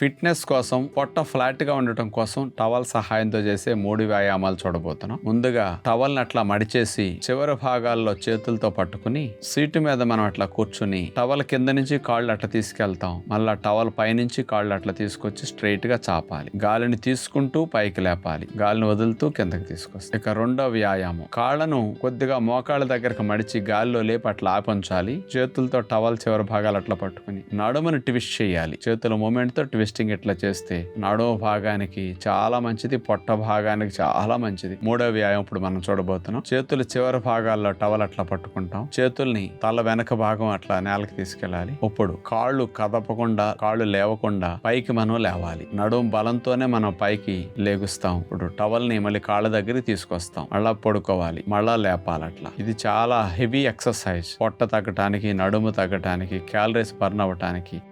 Fitness కోసం పొట్ట ఫ్లాట్గా ఉండటం కోసం టవల్ సహాయంతో చేసే మూడు వ్యాయామాలు చూడబోతున్నాం. ముందుగా టవల్ అట్లా మడిచేసి చివరి భాగాల్లో చేతులతో పట్టుకుని సీటు మీద మనం అట్లా కూర్చుని టవల్ కింద నుంచి కాళ్ళు అట్లా తీసుకెళ్తాం. మళ్ళా టవల్ పైనుంచి కాళ్ళు అట్లా తీసుకొచ్చి స్ట్రైట్గా చాపాలి. గాలిని తీసుకుంటూ పైకి లేపాలి. గాలిని వదులుతూ కిందకి తీసుకొస్తాం. ఇక రెండో వ్యాయామం. కాళ్ళను కొద్దిగా మోకాళ్ళ దగ్గరకు మడిచి గాలిలో లేపి అట్లా ఆపంచాలి. చేతులతో టవల్ చివరి భాగాలు అట్లా పట్టుకుని నడుమును ట్విస్ట్ చేయాలి. చేతుల మూమెంట్తో ట్విస్టింగ్ ఇట్లా చేస్తే నడో భాగానికి చాలా మంచిది పొట్ట భాగానికి చాలా మంచిది. మూడో వ్యాయామం ఇప్పుడు మనం చూడబోతున్నాం. చేతులు చివరి భాగాల్లో టవల్ అట్లా పట్టుకుంటాం. చేతుల్ని తల వెనక భాగం అట్లా నేలకి తీసుకెళ్ళాలి. ఇప్పుడు కాళ్ళు కదపకుండా కాళ్ళు లేవకుండా పైకి మనం లేవాలి. నడుము బలంతోనే మనం పైకి లేగుస్తాం. ఇప్పుడు టవల్ని మళ్ళీ కాళ్ళ దగ్గరికి తీసుకొస్తాం. మళ్ళా పడుకోవాలి. మళ్ళా లేపాలి అట్లా. ఇది చాలా హెవీ ఎక్సర్సైజ్. పొట్ట తగ్గటానికి నడుము తగ్గటానికి క్యాలరీస్ బర్న్ అవ్వటానికి